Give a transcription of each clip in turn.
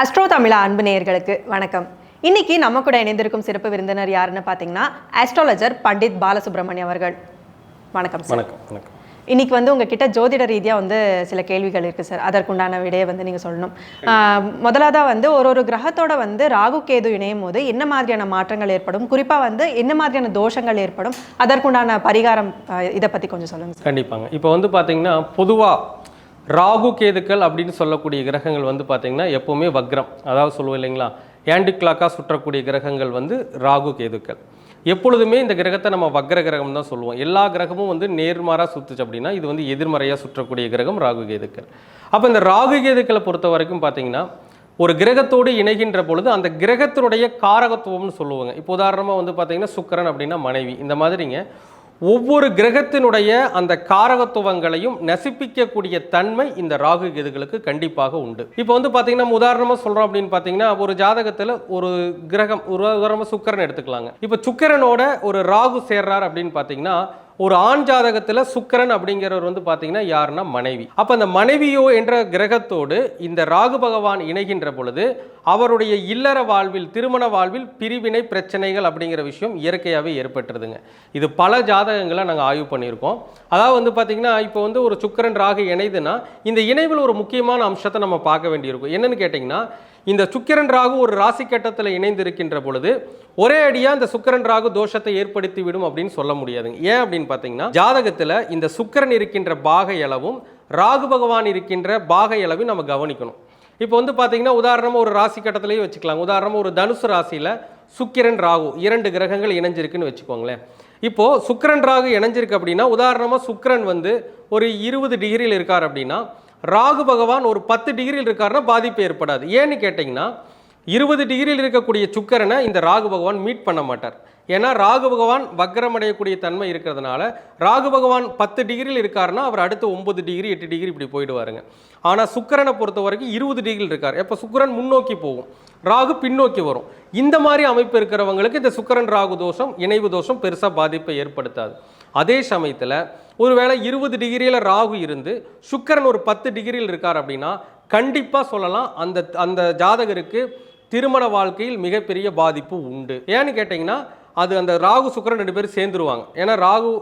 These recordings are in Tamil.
அஸ்ட்ரோ தமிழா அன்பு நேயர்களுக்கு வணக்கம். இன்னைக்கு நம்ம கூட இணைந்திருக்கும் சிறப்பு விருந்தினர் யாருன்னு பார்த்தீங்கன்னா ஆஸ்ட்ராலஜர் பண்டித் பாலசுப்ரமணியம் அவர்கள். வணக்கம் வணக்கம் வணக்கம். இன்னைக்கு வந்து உங்ககிட்ட ஜோதிட ரீதியாக வந்து சில கேள்விகள் இருக்குது சார். அதற்குண்டான விடையை வந்து நீங்கள் சொல்லணும். ஆஹ் முதலாவதா வந்து ஒரு ஒரு கிரகத்தோட வந்து ராகு கேது இணையும் போது என்ன மாதிரியான மாற்றங்கள் ஏற்படும்? குறிப்பாக வந்து என்ன மாதிரியான தோஷங்கள் ஏற்படும்? அதற்குண்டான பரிகாரம் இதை பற்றி கொஞ்சம் சொல்லுங்கள் சார். கண்டிப்பாங்க. இப்போ வந்து பார்த்தீங்கன்னா பொதுவாக ராகு கேதுக்கள் அப்படின்னு சொல்லக்கூடிய கிரகங்கள் வந்து பார்த்திங்கன்னா எப்போவுமே வக்ரம். அதாவது சொல்லுவோம் இல்லைங்களா? ஆன்டி கிளாக்காக சுற்றக்கூடிய கிரகங்கள் வந்து ராகு கேதுக்கள். எப்பொழுதுமே இந்த கிரகத்தை நம்ம வக்ர கிரகம் தான் சொல்லுவோம். எல்லா கிரகமும் வந்து நேர்மாறாக சுற்றுச்சு அப்படின்னா இது வந்து எதிர்மறையாக சுற்றக்கூடிய கிரகம் ராகு கேதுக்கள். அப்போ இந்த ராகு கேதுக்களை பொறுத்த வரைக்கும் பார்த்தீங்கன்னா ஒரு கிரகத்தோடு இணைகின்ற பொழுது அந்த கிரகத்தினுடைய காரகத்துவம்னு சொல்லுவாங்க. இப்போ உதாரணமாக வந்து பார்த்தீங்கன்னா சுக்கரன் அப்படின்னா மனைவி. இந்த மாதிரிங்க ஒவ்வொரு கிரகத்தினுடைய அந்த காரகத்துவங்களையும் நசிப்பிக்கக்கூடிய தன்மை இந்த ராகு கேதுகளுக்கு கண்டிப்பாக உண்டு. இப்போ வந்து பார்த்தீங்கன்னா நம்ம உதாரணமாக சொல்கிறோம் அப்படின்னு பார்த்தீங்கன்னா ஒரு ஜாதகத்தில் ஒரு கிரகம் ஒரு உதாரணமாக சுக்கிரன் எடுத்துக்கலாங்க. இப்போ சுக்கிரனோட ஒரு ராகு சேர்றார் அப்படின்னு பார்த்தீங்கன்னா ஒரு ஆண் ஜாதகத்தில் சுக்கரன் அப்படிங்கிறவர் வந்து பார்த்தீங்கன்னா யாருன்னா மனைவி. அப்போ அந்த மனைவியோ என்ற கிரகத்தோடு இந்த ராகு பகவான் இணைகின்ற பொழுது அவருடைய இல்லற வாழ்வில் திருமண வாழ்வில் பிரிவினை பிரச்சனைகள் அப்படிங்கிற விஷயம் இயற்கையாகவே ஏற்பட்டுருதுங்க. இது பல ஜாதகங்களை நாங்கள் ஆய்வு பண்ணியிருக்கோம். அதாவது வந்து பார்த்திங்கன்னா இப்போ வந்து ஒரு சுக்கிரன் ராகு இணைதுன்னா இந்த இணைவில் ஒரு முக்கியமான அம்சத்தை நம்ம பார்க்க வேண்டியிருக்கும். என்னென்னு கேட்டிங்கன்னா இந்த சுக்கிரன் ராகு ஒரு ராசி கட்டத்தில் இணைந்திருக்கின்ற பொழுது ஒரே அடியாக இந்த சுக்கிரன் ராகு தோஷத்தை ஏற்படுத்தி விடும் அப்படின்னு சொல்ல முடியாது. ஏன் அப்படின்னு பார்த்தீங்கன்னா ஜாதகத்தில் இந்த சுக்கிரன் இருக்கின்ற பாக அளவும் ராகு பகவான் இருக்கின்ற பாக அளவையும் நம்ம கவனிக்கணும். இப்போ வந்து பார்த்தீங்கன்னா உதாரணமாக ஒரு ராசி கட்டத்திலேயே வச்சுக்கலாம். உதாரணமாக ஒரு தனுசு ராசியில் சுக்கிரன் ராகு இரண்டு கிரகங்கள் இணைஞ்சிருக்குன்னு வச்சுக்கோங்களேன். இப்போது சுக்கிரன் ராகு இணைஞ்சிருக்கு அப்படின்னா உதாரணமாக சுக்கிரன் வந்து ஒரு இருபது டிகிரியில் இருக்கார் அப்படின்னா ராகு பகவான் ஒரு பத்து டிகிரியில் இருக்காருன்னா பாதிப்பு ஏற்படாது. ஏன்னு கேட்டிங்கன்னா இருபது டிகிரியில் இருக்கக்கூடிய சுக்கரனை இந்த ராகு பகவான் மீட் பண்ண மாட்டார். ஏன்னா ராகு பகவான் வக்ரமடையக்கூடிய தன்மை இருக்கிறதுனால ராகு பகவான் பத்து டிகிரியில் இருக்காருன்னா அவர் அடுத்து ஒம்பது டிகிரி எட்டு டிகிரி இப்படி போயிடுவாருங்க. ஆனால் சுக்கிரனை பொறுத்த வரைக்கும் இருபது டிகிரியில் இருக்கார். எப்போ சுக்கரன் முன்னோக்கி போகும். ராகு பின்னோக்கி வரும். இந்த மாதிரி அமைப்பு இருக்கிறவங்களுக்கு இந்த சுக்கரன் ராகு தோஷம் இணைவு தோஷம் பெருசாக பாதிப்பை ஏற்படுத்தாது. அதே சமயத்தில் ஒருவேளை இருபது டிகிரியில் ராகு இருந்து சுக்கரன் ஒரு பத்து டிகிரியில் இருக்கார் அப்படின்னா கண்டிப்பாக சொல்லலாம். அந்த அந்த ஜாதகருக்கு திருமண வாழ்க்கையில் மிகப்பெரிய பாதிப்பு உண்டு. ஏன்னு கேட்டிங்கன்னா அது அந்த ராகு சுக்கரன் ரெண்டு பேரும் சேர்ந்துருவாங்க. ஏன்னா ராகு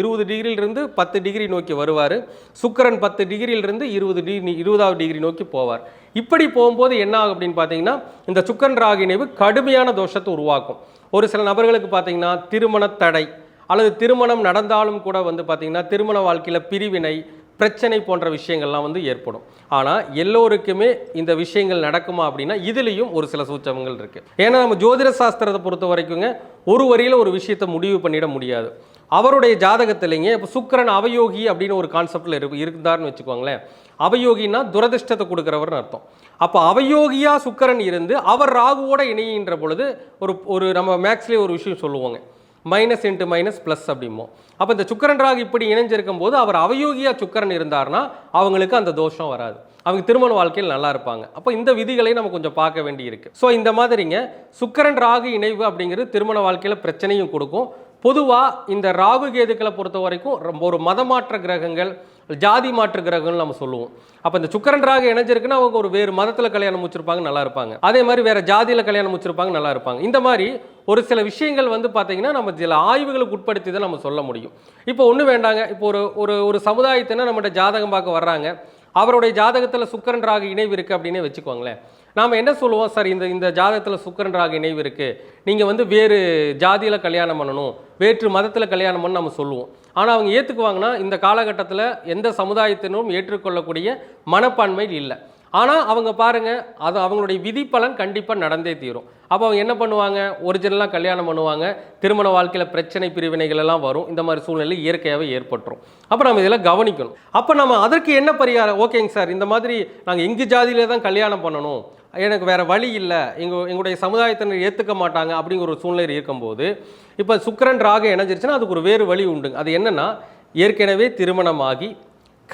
இருபது டிகிரியிலிருந்து பத்து டிகிரி நோக்கி வருவார். சுக்கிரன் பத்து டிகிரியிலிருந்து இருபது டிகிரி இருபதாவது டிகிரி நோக்கி போவார். இப்படி போகும்போது என்ன ஆகும் அப்படின்னு பார்த்தீங்கன்னா இந்த சுக்கரன் ராகு இணைவு கடுமையான தோஷத்தை உருவாக்கும். ஒரு சில நபர்களுக்கு பார்த்தீங்கன்னா திருமண தடை அல்லது திருமணம் நடந்தாலும் கூட வந்து பார்த்திங்கன்னா திருமண வாழ்க்கையில் பிரிவினை பிரச்சனை போன்ற விஷயங்கள்லாம் வந்து ஏற்படும். ஆனால் எல்லோருக்குமே இந்த விஷயங்கள் நடக்குமா அப்படின்னா இதுலேயும் ஒரு சில சூச்சகங்கள் இருக்குது ஏன்னா நம்ம ஜோதிட சாஸ்திரத்தை பொறுத்த வரைக்குங்க ஒரு வரியில் ஒரு விஷயத்தை முடிவு பண்ணிட முடியாது. அவருடைய ஜாதகத்திலைங்க இப்போ சுக்கரன் அவயோகி அப்படின்னு ஒரு கான்செப்டில் இரு இருந்தார்னு வச்சுக்கோங்களேன். அவயோகின்னா துரதிர்ஷ்டத்தை கொடுக்குறவர்னு அர்த்தம். அப்போ அவயோகியா சுக்கரன் இருந்து அவர் ராகுவோட இணைகின்ற பொழுது ஒரு ஒரு நம்ம மேக்ஸ்லேயே ஒரு விஷயம் சொல்லுவோங்க. மைனஸ் இன்ட்டு மைனஸ் ப்ளஸ் அப்படிமோ அப்போ இந்த சுக்கரன் ராகு இப்படி இணைஞ்சிருக்கும் போது அவர் அவயோகியா சுக்கரன் இருந்தார்னா அவங்களுக்கு அந்த தோஷம் வராது. அவங்க திருமண வாழ்க்கையில் நல்லா இருப்பாங்க. அப்போ இந்த விதிகளை நம்ம கொஞ்சம் பார்க்க வேண்டி இருக்குது ஸோ இந்த மாதிரிங்க சுக்கரன் ராகு இணைவு அப்படிங்கிறது திருமண வாழ்க்கையில் பிரச்சனையும் கொடுக்கும். பொதுவாக இந்த ராகு கேதுக்களை பொறுத்த வரைக்கும் ரொம்ப ஒரு மதமாற்ற கிரகங்கள் ஜாதி மாற்று கிரகங்கள் நம்ம சொல்லுவோம். அப்போ இந்த சுக்கரன் ராகு இணைஞ்சிருக்குன்னா அவங்க ஒரு வேறு மதத்தில் கல்யாணம் முடிச்சிருப்பாங்க நல்லா இருப்பாங்க. அதே மாதிரி வேறு ஜாதியில் கல்யாணம் முடிச்சிருப்பாங்க நல்லா இருப்பாங்க. இந்த மாதிரி ஒரு சில விஷயங்கள் வந்து பார்த்தீங்கன்னா நம்ம சில ஆய்வுகளுக்கு உட்படுத்தி தான் நம்ம சொல்ல முடியும். இப்போ ஒன்றும் வேண்டாங்க. இப்போ ஒரு ஒரு ஒரு சமுதாயத்தினா நம்மகிட்ட ஜாதகம் பார்க்க வர்றாங்க. அவருடைய ஜாதகத்தில் சுக்கரன் ராகு இணைவு இருக்குது அப்படின்னே வச்சுக்கோங்களேன். நாம் என்ன சொல்லுவோம்? சார் இந்த இந்த ஜாதகத்தில் சுக்கரன் ராகு இணைவு இருக்குது நீங்கள் வந்து வேறு ஜாதியில் கல்யாணம் பண்ணணும் வேற்று மதத்தில் கல்யாணம் பண்ண நம்ம சொல்லுவோம். ஆனால் அவங்க ஏற்றுக்குவாங்கன்னா இந்த காலகட்டத்தில் எந்த சமுதாயத்தினரும் ஏற்றுக்கொள்ளக்கூடிய மனப்பான்மை இல்லை. ஆனால் அவங்க பாருங்கள் அது அவங்களுடைய விதிப்பலன் கண்டிப்பாக நடந்தே தீரும். அப்போ அவங்க என்ன பண்ணுவாங்க? ஒரிஜினலாக கல்யாணம் பண்ணுவாங்க. திருமண வாழ்க்கையில் பிரச்சனை பிரிவினைகள் எல்லாம் வரும். இந்த மாதிரி சூழ்நிலை இயற்கையாகவே ஏற்பட்டுரும். அப்போ நம்ம இதெல்லாம் கவனிக்கணும். அப்போ நம்ம அதற்கு என்ன பரிகாரம்? ஓகேங்க சார் இந்த மாதிரி நாங்கள் எங்கள் ஜாதியிலே தான் கல்யாணம் பண்ணணும். எனக்கு வேறு வழி இல்லை. எங்கள் எங்களுடைய சமுதாயத்தினர் ஏற்றுக்க மாட்டாங்க அப்படிங்கிற ஒரு சூழ்நிலை இருக்கும்போது இப்போ சுக்கரன் ராக இணைஞ்சிருச்சுன்னா அதுக்கு ஒரு வேறு வழி உண்டுங்க. அது என்னென்னா ஏற்கனவே திருமணமாகி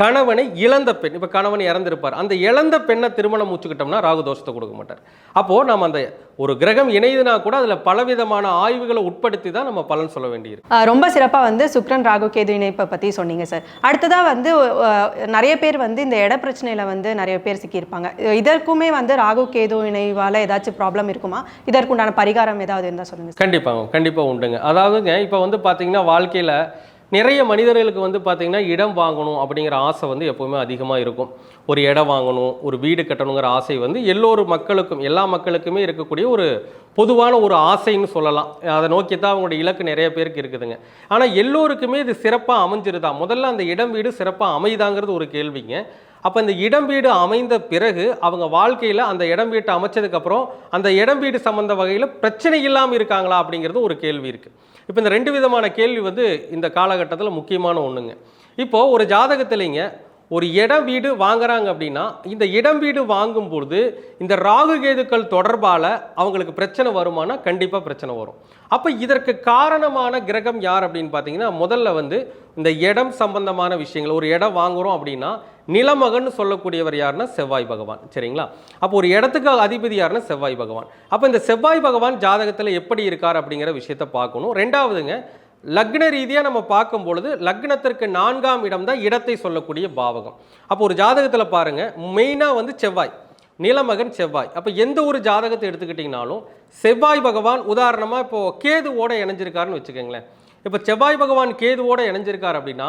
கணவனை இழந்த பெண் இப்போ கணவன் இறந்திருப்பார். அந்த இழந்த பெண்ணை திருமணம் முடிச்சுக்கிட்டோம்னா ராகு தோஷத்தை கொடுக்க மாட்டார். அப்போது நம்ம அந்த ஒரு கிரகம் இணையுதுனா கூட அதில் பலவிதமான ஆய்வுகளை உட்படுத்தி தான் நம்ம பலன் சொல்ல வேண்டியிருக்கு. ரொம்ப சிறப்பாக வந்து சுக்ரன் ராகு கேது இணைப்பை பற்றி சொன்னீங்க சார். அடுத்ததாக வந்து நிறைய பேர் வந்து இந்த இட பிரச்சனையில் வந்து நிறைய பேர் சிக்கியிருப்பாங்க. இதற்குமே வந்து ராகு கேது இணைவால் ஏதாச்சும் ப்ராப்ளம் இருக்குமா? இதற்குண்டான பரிகாரம் ஏதாவது இருந்தால் சொல்லுங்க சார். கண்டிப்பாக கண்டிப்பாக உண்டுங்க. அதாவதுங்க இப்போ வந்து பார்த்தீங்கன்னா வாழ்க்கையில் நிறைய மனிதர்களுக்கு வந்து பார்த்திங்கன்னா இடம் வாங்கணும் அப்படிங்கிற ஆசை வந்து எப்போவுமே அதிகமாக இருக்கும். ஒரு இடம் வாங்கணும் ஒரு வீடு கட்டணுங்கிற ஆசை வந்து எல்லோரு மக்களுக்கும் எல்லா மக்களுக்குமே இருக்கக்கூடிய ஒரு பொதுவான ஒரு ஆசைன்னு சொல்லலாம். அதை நோக்கி தான் அவங்களுடைய இலக்கு நிறைய பேருக்கு இருக்குதுங்க. ஆனால் எல்லோருக்குமே இது சிறப்பாக அமைஞ்சிருதா? முதல்ல அந்த இடம் வீடு சிறப்பாக அமையுதாங்கிறது ஒரு கேள்விங்க. அப்போ இந்த இடம் வீடு அமைந்த பிறகு அவங்க வாழ்க்கையில் அந்த இடம் வீட்டை அமைச்சதுக்கப்புறம் அந்த இடம் வீடு சம்மந்த வகையில் பிரச்சனை இல்லாமல் இருக்காங்களா அப்படிங்கிறது ஒரு கேள்வி இருக்குது இப்போ இந்த ரெண்டு விதமான கேள்வி வந்து இந்த காலகட்டத்தில் முக்கியமான ஒன்றுங்க. இப்போது ஒரு ஜாதகத்திலைங்க ஒரு இடம் வீடு வாங்குறாங்க அப்படின்னா இந்த இடம் வீடு வாங்கும் பொழுது இந்த ராகு கேதுக்கள் தொடர்பால் அவங்களுக்கு பிரச்சனை வருமானா கண்டிப்பாக பிரச்சனை வரும். அப்போ இதற்கு காரணமான கிரகம் யார் அப்படின்னு பார்த்தீங்கன்னா முதல்ல வந்து இந்த இடம் சம்பந்தமான விஷயங்கள் ஒரு இடம் வாங்குறோம் அப்படின்னா நிலமகன் சொல்லக்கூடியவர் யாருன்னா செவ்வாய் பகவான். சரிங்களா? அப்போ ஒரு இடத்துக்கு அதிபதி யாருன்னா செவ்வாய் பகவான். அப்போ இந்த செவ்வாய் பகவான் ஜாதகத்தில் எப்படி இருக்கார் அப்படிங்கிற விஷயத்தை பார்க்கணும். ரெண்டாவதுங்க லக்ன ரீதியாக நம்ம பார்க்கும் பொழுது லக்னத்திற்கு நான்காம் இடம் தான் இடத்தை சொல்லக்கூடிய பாவகம். அப்போ ஒரு ஜாதகத்தில் பாருங்கள் மெயினாக வந்து செவ்வாய் நிலமகன் செவ்வாய். அப்போ எந்த ஒரு ஜாதகத்தை எடுத்துக்கிட்டிங்கனாலும் செவ்வாய் பகவான் உதாரணமாக இப்போ கேதுவோட இணைஞ்சிருக்காருன்னு வச்சுக்கோங்களேன். இப்போ செவ்வாய் பகவான் கேதுவோட இணைஞ்சிருக்கார் அப்படின்னா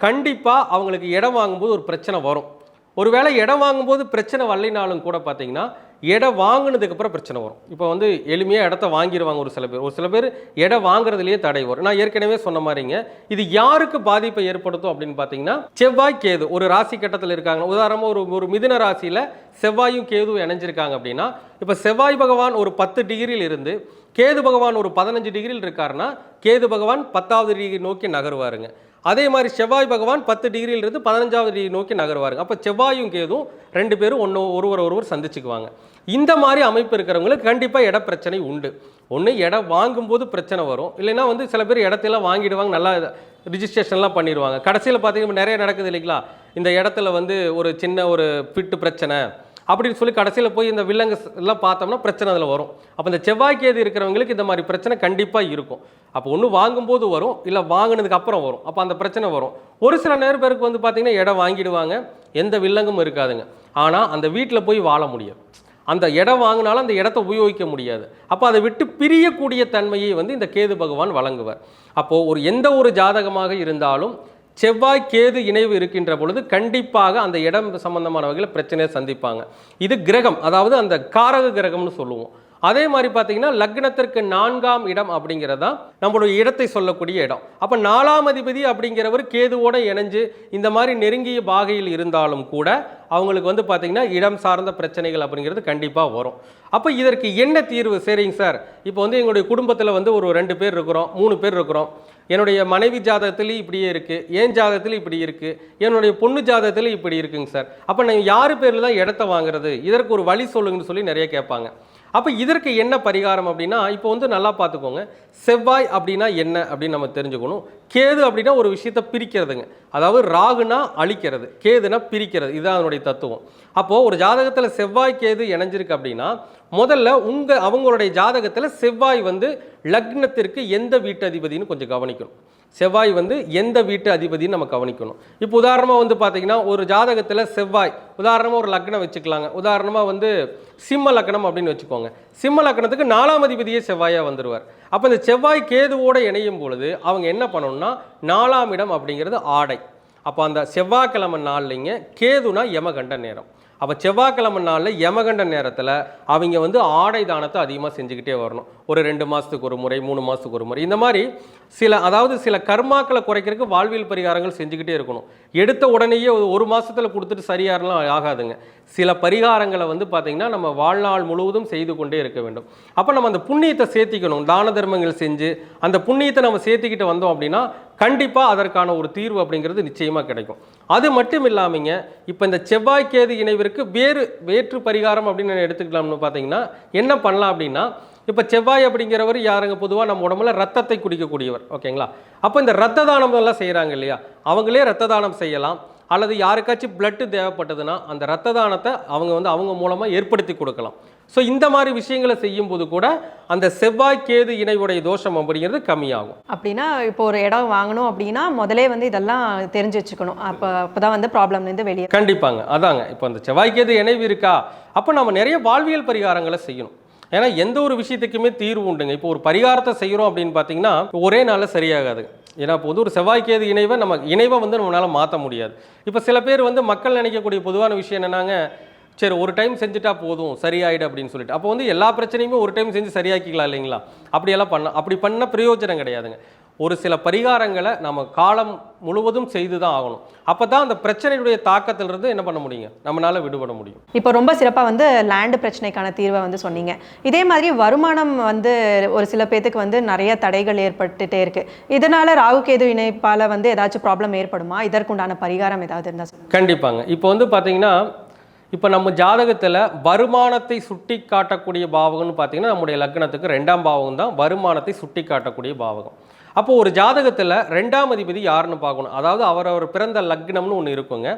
கண்டிப்பாக அவங்களுக்கு இடம் வாங்கும்போது ஒரு பிரச்சனை வரும். ஒருவேளை இடம் வாங்கும்போது பிரச்சனை வரலைனாலும் கூட பார்த்தீங்கன்னா இடம் வாங்கினதுக்கப்புறம் பிரச்சனை வரும். இப்போ வந்து எளிமையாக இடத்த வாங்கிடுவாங்க ஒரு சில பேர். ஒரு சில பேர் இடம் வாங்குறதுலேயே தடை வரும். நான் ஏற்கனவே சொன்ன மாதிரிங்க இது யாருக்கு பாதிப்பை ஏற்படுத்தும் அப்படின்னு பார்த்தீங்கன்னா செவ்வாய் கேது ஒரு ராசி கட்டத்தில் இருக்காங்க. உதாரணமாக ஒரு ஒரு மிதுன ராசியில் செவ்வாயும் கேதுவும் இணைஞ்சிருக்காங்க அப்படின்னா இப்போ செவ்வாய் பகவான் ஒரு பத்து டிகிரியில் இருந்து கேது பகவான் ஒரு பதினஞ்சு டிகிரியில் இருக்காருன்னா கேது பகவான் பத்தாவது டிகிரி நோக்கி நகருவாருங்க. அதே மாதிரி செவ்வாய் பகவான் பத்து டிகிரியிலிருந்து பதினஞ்சாவது டிகிரி நோக்கி நகருவாருங்க. அப்போ செவ்வாயும் கேதும் ரெண்டு பேரும் ஒன்று ஒருவர் ஒருவர் சந்திச்சுக்குவாங்க. இந்த மாதிரி அமைப்பு இருக்கிறவங்களுக்கு கண்டிப்பாக இட பிரச்சனை உண்டு. ஒன்று இடம் வாங்கும்போது பிரச்சனை வரும். இல்லைன்னா வந்து சில பேர் இடத்தெல்லாம் வாங்கிடுவாங்க நல்லா ரிஜிஸ்ட்ரேஷன்லாம் பண்ணிடுவாங்க. கடைசியில் பார்த்தீங்கன்னா நிறைய நடக்குது இல்லைங்களா? இந்த இடத்துல வந்து ஒரு சின்ன ஒரு ஃபிட்டு பிரச்சனை அப்படின்னு சொல்லி கடைசியில் போய் இந்த வில்லங்க எல்லாம் பார்த்தோம்னா பிரச்சனை அதில் வரும். அப்போ இந்த செவ்வாய்க்கேது இருக்கிறவங்களுக்கு இந்த மாதிரி பிரச்சனை கண்டிப்பாக இருக்கும். அப்போ ஒன்று வாங்கும்போது வரும் இல்லை வாங்கினதுக்கு அப்புறம் வரும். அப்போ அந்த பிரச்சனை வரும். ஒரு சில நேர பேருக்கு வந்து பார்த்திங்கன்னா இடம் வாங்கிடுவாங்க எந்த வில்லங்கமும் இருக்காதுங்க. ஆனால் அந்த வீட்டில் போய் வாழ முடியாது. அந்த இடம் வாங்கினாலும் அந்த இடத்த உபயோகிக்க முடியாது. அப்போ அதை விட்டு பிரியக்கூடிய தன்மையை வந்து இந்த கேது பகவான் வழங்குவார். அப்போது ஒரு எந்த ஒரு ஜாதகமாக இருந்தாலும் செவ்வாய் கேது இணைவு இருக்கின்ற பொழுது கண்டிப்பாக அந்த இடம் சம்பந்தமான வகையில் பிரச்சனையை சந்திப்பாங்க. இது கிரகம் அதாவது அந்த காரக கிரகம்னு சொல்லுவோம். அதே மாதிரி பார்த்தீங்கன்னா லக்னத்திற்கு நான்காம் இடம் அப்படிங்கிறதா நம்மளுடைய இடத்தை சொல்லக்கூடிய இடம். அப்போ நாலாம் அதிபதி அப்படிங்கிறவர் கேதுவோட இணைஞ்சு இந்த மாதிரி நெருங்கிய பாகையில் இருந்தாலும் கூட அவங்களுக்கு வந்து பார்த்தீங்கன்னா இடம் சார்ந்த பிரச்சனைகள் அப்படிங்கிறது கண்டிப்பாக வரும். அப்போ இதற்கு என்ன தீர்வு? சரிங்க சார். இப்போ வந்து எங்களுடைய குடும்பத்தில் வந்து ஒரு ரெண்டு பேர் இருக்கிறோம் மூணு பேர் இருக்கிறோம். என்னுடைய மனைவி ஜாதகத்துலேயும் இப்படியே இருக்குது என் ஜாதகத்துலையும் இப்படி இருக்குது என்னுடைய பொண்ணு ஜாதகத்துலையும் இப்படி இருக்குங்க சார். அப்போ நான் யார் பேரில் தான் இடத்த வாங்குறது? இதற்கு ஒரு வழி சொல்லுங்கன்னு சொல்லி நிறைய கேட்பாங்க. அப்போ இதற்கு என்ன பரிகாரம் அப்படின்னா இப்போ வந்து நல்லா பார்த்துக்கோங்க. செவ்வாய் அப்படின்னா என்ன அப்படின்னு நம்ம தெரிஞ்சுக்கணும். கேது அப்படின்னா ஒரு விஷயத்தை பிரிக்கிறதுங்க. அதாவது ராகுனா அழிக்கிறது கேதுனா பிரிக்கிறது. இதுதான் அதனுடைய தத்துவம். அப்போது ஒரு ஜாதகத்தில் செவ்வாய் கேது இணைஞ்சிருக்கு அப்படின்னா முதல்ல உங்கள் அவங்களுடைய ஜாதகத்தில் செவ்வாய் வந்து லக்னத்திற்கு எந்த வீட்டு அதிபதினு கொஞ்சம் கவனிக்கணும். செவ்வாய் வந்து எந்த வீட்டு அதிபதினு நம்ம கவனிக்கணும். இப்போ உதாரணமாக வந்து பார்த்தீங்கன்னா ஒரு ஜாதகத்தில் செவ்வாய் உதாரணமாக ஒரு லக்னம் வச்சுக்கலாங்க. உதாரணமாக வந்து சிம்ம லக்னம் அப்படின்னு வச்சுக்கோங்க. சிம்ம லக்னத்துக்கு நாலாம் அதிபதியே செவ்வாயாக வந்துடுவார் அப்போ இந்த செவ்வாய் கேதுவோடு இணையும் பொழுது அவங்க என்ன பண்ணணும்னா நாலாம் இடம் அப்படிங்கிறது ஆடை. அப்போ அந்த செவ்வாய்க்கிழமை நாள்லைங்க கேதுனா யமகண்ட நேரம். அப்போ செவ்வாய்க்கிழமை நாளில் யமகண்ட நேரத்தில் அவங்க வந்து ஆடை தானத்தை அதிகமாக செஞ்சுக்கிட்டே வரணும். ஒரு ரெண்டு மாதத்துக்கு ஒரு முறை மூணு மாதத்துக்கு ஒரு முறை. இந்த மாதிரி சில அதாவது சில கர்மாக்களை குறைக்கிறதுக்கு வாழ்வியல் பரிகாரங்கள் செஞ்சுக்கிட்டே இருக்கணும். எடுத்த உடனேயே ஒரு- மாதத்தில் கொடுத்துட்டு சரியாரெல்லாம் ஆகாதுங்க. சில பரிகாரங்களை வந்து பார்த்திங்கன்னா நம்ம வாழ்நாள் முழுவதும் செய்து கொண்டே இருக்க வேண்டும். அப்போ நம்ம அந்த புண்ணியத்தை சேர்த்திக்கணும். தான தர்மங்கள் செஞ்சு அந்த புண்ணியத்தை நம்ம சேர்த்திக்கிட்டு வந்தோம் அப்படின்னா கண்டிப்பாக அதற்கான ஒரு தீர்வு அப்படிங்கிறது நிச்சயமாக கிடைக்கும். அது மட்டும் இல்லாமங்க இப்போ இந்த செவ்வாய் கேது இணைவிற்கு வேறு வேற்று பரிகாரம் அப்படின்னு எடுத்துக்கலாம்னு பார்த்தீங்கன்னா என்ன பண்ணலாம் அப்படின்னா இப்போ செவ்வாய் அப்படிங்கிறவர் யாருங்க? பொதுவாக நம்ம உடம்புல ரத்தத்தை குடிக்கக்கூடியவர் ஓகேங்களா? அப்போ இந்த ரத்த தானம் எல்லாம் செய்கிறாங்க இல்லையா? அவங்களே ரத்த தானம் செய்யலாம். அல்லது யாருக்காச்சும் பிளட்டு தேவைப்பட்டதுன்னா அந்த ரத்த தானத்தை அவங்க வந்து அவங்க மூலமாக ஏற்படுத்தி கொடுக்கலாம். ஸோ இந்த மாதிரி விஷயங்களை செய்யும்போது கூட அந்த செவ்வாய் கேது இணைவுடைய தோஷம் அப்படிங்கிறது கம்மியாகும். அப்படின்னா இப்போ ஒரு இடம் வாங்கணும் அப்படின்னா முதலே வந்து இதெல்லாம் தெரிஞ்சு வச்சுக்கணும். அப்போ அப்பதான் வந்து ப்ராப்ளம்லேருந்து வெளியே கண்டிப்பாங்க. அதாங்க. இப்போ அந்த செவ்வாய்க்கேது இணைவு இருக்கா? அப்போ நம்ம நிறைய வாழ்வியல் பரிகாரங்களை செய்யணும். ஏன்னா எந்த ஒரு விஷயத்துக்குமே தீர்வு உண்டுங்க. இப்போ ஒரு பரிகாரத்தை செய்கிறோம் அப்படின்னு பார்த்தீங்கன்னா ஒரே நாளில் சரியாகாது. ஏன்னா இப்போ வந்து ஒரு செவ்வாய்க்கேது இணைவை நம்ம இணைவை வந்து நம்மளால் மாற்ற முடியாது. இப்போ சில பேர் வந்து மக்கள் நினைக்கக்கூடிய பொதுவான விஷயம் என்னன்னாங்க சரி ஒரு டைம் செஞ்சுட்டா போதும் சரியாயிடு அப்படின்னு சொல்லிட்டு. அப்போ வந்து எல்லா பிரச்சனையுமே ஒரு டைம் செஞ்சு சரியாக்கிக்கலாம் இல்லைங்களா? அப்படியெல்லாம் பண்ண அப்படி பண்ண பிரயோஜனம் கிடையாதுங்க. ஒரு சில பரிகாரங்களை நம்ம காலம் முழுவதும் செய்து தான் ஆகணும். அப்போ தான் அந்த பிரச்சனையுடைய தாக்கத்திலிருந்து என்ன பண்ண முடியுங்க? நம்மளால விடுபட முடியும். இப்போ ரொம்ப சிறப்பாக வந்து லேண்டு பிரச்சனைக்கான தீர்வை வந்து சொன்னீங்க. இதே மாதிரி வருமானம் வந்து ஒரு சில பேத்துக்கு வந்து நிறைய தடைகள் ஏற்பட்டுட்டே இருக்கு. இதனால ராகு கேது இணைப்பால வந்து ஏதாச்சும் ப்ராப்ளம் ஏற்படுமா? இதற்குண்டான பரிகாரம் ஏதாவது இருந்தால் கண்டிப்பாங்க. இப்போ வந்து பார்த்தீங்கன்னா இப்போ நம்ம ஜாதகத்தில் வருமானத்தை சுட்டி காட்டக்கூடிய பாவகம்னு பார்த்தீங்கன்னா நம்முடைய லக்னத்துக்கு ரெண்டாம் பாவகம் தான் வருமானத்தை சுட்டி காட்டக்கூடிய பாவகம். அப்போது ஒரு ஜாதகத்தில் ரெண்டாம் அதிபதி யாருன்னு பார்க்கணும். அதாவது அவரவர் பிறந்த லக்னம்னு ஒன்று இருக்குங்க.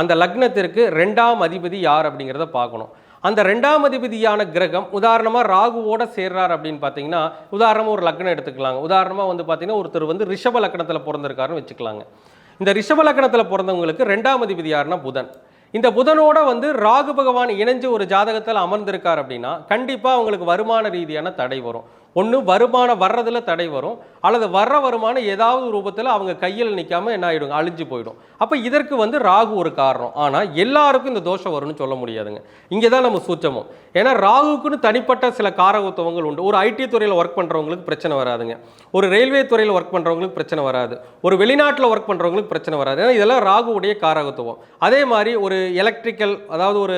அந்த லக்னத்திற்கு ரெண்டாம் அதிபதி யார் அப்படிங்கிறத பார்க்கணும். அந்த ரெண்டாம் அதிபதியான கிரகம் உதாரணமாக ராகுவோட சேர்றார் அப்படின்னு பார்த்தீங்கன்னா உதாரணமாக ஒரு லக்னம் எடுத்துக்கலாங்க. உதாரணமாக வந்து பார்த்தீங்கன்னா ஒருத்தர் வந்து ரிஷப லக்னத்தில் பிறந்திருக்காருன்னு வச்சுக்கலாங்க. இந்த ரிஷப லக்னத்தில் பிறந்தவங்களுக்கு ரெண்டாம் அதிபதி யாருன்னா புதன். இந்த புதனோட வந்து ராகு பகவான் இணைஞ்சு ஒரு ஜாதகத்தில் அமர்ந்திருக்கார் அப்படின்னா கண்டிப்பாக அவங்களுக்கு வருமான ரீதியான தடை வரும். ஒன்று வருமானம் வர்றதில் தடை வரும் அல்லது வர்ற வருமானம் ஏதாவது ரூபத்தில் அவங்க கையில் நிற்காம என்ன ஆகிடும் அழிஞ்சு போயிடும். அப்போ இதற்கு வந்து ராகு ஒரு காரணம். ஆனால் எல்லாருக்கும் இந்த தோஷம் வரும்னு சொல்ல முடியாதுங்க. இங்கே தான் நம்ம சூச்சமும். ஏன்னா ராகுக்குன்னு தனிப்பட்ட சில காரகத்துவங்கள் உண்டு. ஒரு ஐடி துறையில் ஒர்க் பண்ணுறவங்களுக்கு பிரச்சனை வராதுங்க. ஒரு ரயில்வே துறையில் ஒர்க் பண்ணுறவங்களுக்கு பிரச்சனை வராது. ஒரு வெளிநாட்டில் ஒர்க் பண்ணுறவங்களுக்கு பிரச்சனை வராது. ஏன்னா இதெல்லாம் ராகுவுடைய காரகத்துவம். அதே மாதிரி ஒரு எலக்ட்ரிக்கல் அதாவது ஒரு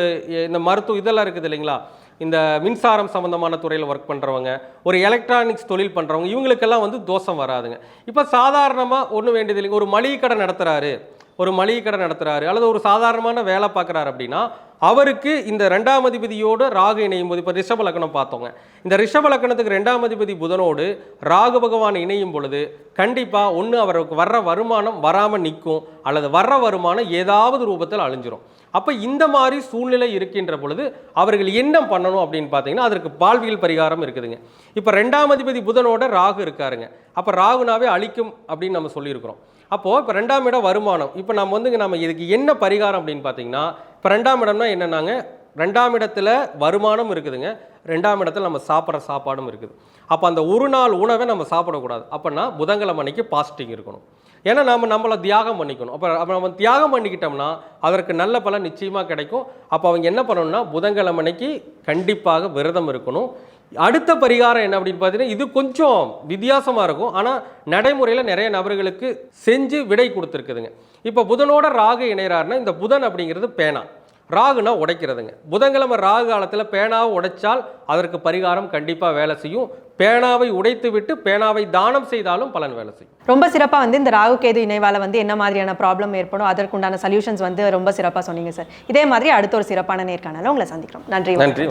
இந்த மருத்துவ இதெல்லாம் இருக்குது இல்லைங்களா? இந்த மின்சாரம் சம்பந்தமான துறையில் ஒர்க் பண்ணுறவங்க ஒரு எலக்ட்ரானிக்ஸ் தொழில் பண்ணுறவங்க இவங்களுக்கெல்லாம் வந்து தோஷம் வராதுங்க. இப்போ சாதாரணமாக ஒன்றும் வேண்டியது ஒரு மளிகை கடை நடத்துகிறாரு ஒரு மளிகை கடை நடத்துகிறாரு அல்லது ஒரு சாதாரணமான வேலை பார்க்குறாரு அப்படின்னா அவருக்கு இந்த ரெண்டாம் அதிபதியோடு ராகு இணையும் போது இப்போ ரிஷப லக்னம் பார்த்தோங்க. இந்த ரிஷப லக்னத்துக்கு ரெண்டாம் அதிபதி புதனோடு ராகு பகவான் இணையும் பொழுது கண்டிப்பாக ஒன்று அவருக்கு வர்ற வருமானம் வராமல் நிற்கும் அல்லது வர்ற வருமானம் ஏதாவது ரூபத்தில் அழிஞ்சிரும். அப்போ இந்த மாதிரி சூழ்நிலை இருக்கின்ற பொழுது அவர்கள் என்ன பண்ணணும் அப்படின்னு பார்த்தீங்கன்னா அதற்கு வாழ்வியல் பரிகாரம் இருக்குதுங்க. இப்போ ரெண்டாம் அதிபதி புதனோட ராகு இருக்காருங்க. அப்போ ராகுனாவே அழிக்கும் அப்படின்னு நம்ம சொல்லியிருக்கிறோம். அப்போது இப்போ ரெண்டாம் இடம் வருமானம். இப்போ நம்ம வந்து நம்ம இதுக்கு என்ன பரிகாரம் அப்படின்னு பார்த்தீங்கன்னா இப்போ ரெண்டாம் இடம்னா என்னென்னாங்க ரெண்டாம் இடத்துல வருமானம் இருக்குதுங்க ரெண்டாம் இடத்துல நம்ம சாப்பிட்ற சாப்பாடும் இருக்குது. அப்போ அந்த ஒரு நாள் உணவை நம்ம சாப்பிடக்கூடாது. அப்போனா புதன்கிழமை அன்னைக்கு பாசிட்டிங் இருக்கணும். ஏன்னா நம்ம நம்மளை தியாகம் பண்ணிக்கணும். அப்போ அப்போ நம்ம தியாகம் பண்ணிக்கிட்டோம்னா அதற்கு நல்ல பலன் நிச்சயமாக கிடைக்கும். அப்போ அவங்க என்ன பண்ணணும்னா புதன்கிழமை அன்னைக்கு கண்டிப்பாக விரதம் இருக்கணும். அடுத்த பரிகாரம் என்ன அப்படின்னு பார்த்தீங்கன்னா இது கொஞ்சம் வித்தியாசமாக இருக்கும். ஆனால் நடைமுறையில் நிறைய நபர்களுக்கு செஞ்சு விடை கொடுத்துருக்குதுங்க. இப்போ புதனோட ராகு இணைகிறாருன்னா இந்த புதன் அப்படிங்கிறது பேனா. ராகுனா உடைக்கிறதுங்க. புதன்கிழமை ராகு காலத்தில் பேனாவை உடைச்சால் அதற்கு பரிகாரம் கண்டிப்பாக வேலை செய்யும். பேனாவை உடைத்து விட்டு பேனாவை தானம் செய்தாலும் பலன் வேலை செய்யும். ரொம்ப சிறப்பாக வந்து இந்த ராகு கேது இணைவால வந்து என்ன மாதிரியான ப்ராப்ளம் ஏற்படும் அதற்குண்டான சொல்யூஷன்ஸ் வந்து ரொம்ப சிறப்பாக சொன்னீங்க சார் இதே மாதிரி அடுத்த ஒரு சிறப்பான நேர்காணல உங்களை சந்திக்கிறோம். நன்றி நன்றி